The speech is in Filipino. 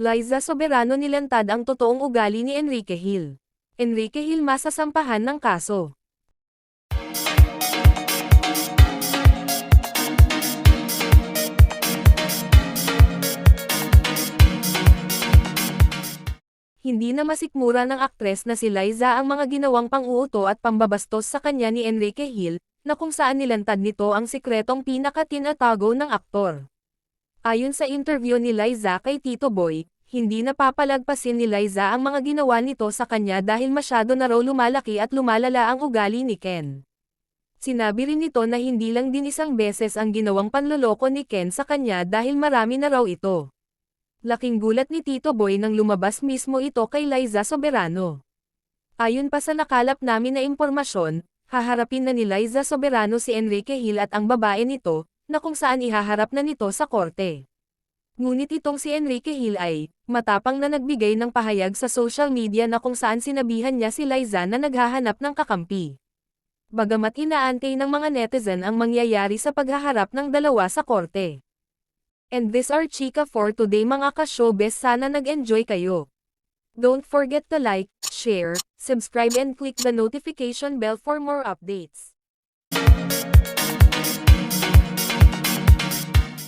Liza Soberano nilantad ang totoong ugali ni Enrique Hill. Enrique Hill masasampahan ng kaso. Hindi na masikmura ng aktres na si Liza ang mga ginawang pang-uuto at pambabastos sa kanya ni Enrique Hill, na kung saan nilantad nito ang sikretong pinakatinatago ng aktor. Ayon sa interview ni Liza kay Tito Boy, hindi napapalagpasin ni Liza ang mga ginawa nito sa kanya dahil masyado na raw lumalaki at lumalala ang ugali ni Ken. Sinabi rin nito na hindi lang din isang beses ang ginawang panloloko ni Ken sa kanya dahil marami na raw ito. Laking gulat ni Tito Boy nang lumabas mismo ito kay Liza Soberano. Ayon pa sa nakalap namin na impormasyon, haharapin na ni Liza Soberano si Enrique Hill at ang babae nito, na kung saan ihaharap na nito sa korte. Ngunit itong si Enrique Hill ay, matapang na nagbigay ng pahayag sa social media na kung saan sinabihan niya si Liza na naghahanap ng kakampi. Bagamat inaantay ng mga netizen ang mangyayari sa paghaharap ng dalawa sa korte. And this are Chika for today mga ka-showbiz sana nag-enjoy kayo. Don't forget to like, share, subscribe and click the notification bell for more updates.